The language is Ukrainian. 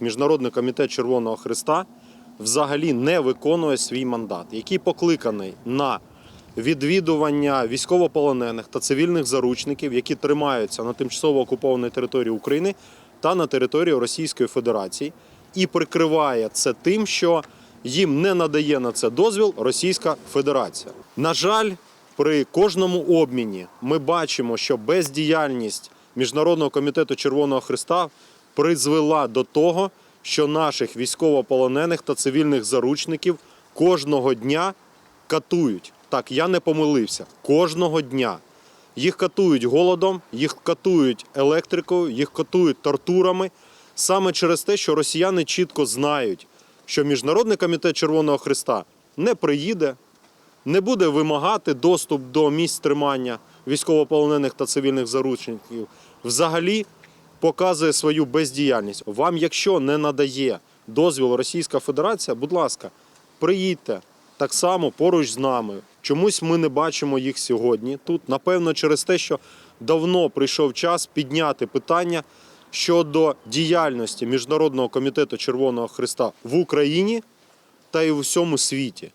Міжнародний комітет Червоного Христа взагалі не виконує свій мандат, який покликаний на відвідування військовополонених та цивільних заручників, які тримаються на тимчасово окупованій території України та на території Російської Федерації, і прикриває це тим, що їм не надає на це дозвіл Російська Федерація. На жаль, при кожному обміні ми бачимо, що бездіяльність Міжнародного комітету Червоного Христа призвела до того, що наших військовополонених та цивільних заручників кожного дня катують. Так, я не помилився. Кожного дня. Їх катують голодом, їх катують електрикою, їх катують тортурами. Саме через те, що росіяни чітко знають, що Міжнародний комітет Червоного Христа не приїде, не буде вимагати доступ до місць тримання військовополонених та цивільних заручників, взагалі показує свою бездіяльність. Вам, якщо не надає дозвіл Російська Федерація, будь ласка, приїдьте так само поруч з нами. Чомусь ми не бачимо їх сьогодні тут. Напевно, через те, що давно прийшов час підняти питання щодо діяльності Міжнародного комітету Червоного Христа в Україні та й у всьому світі.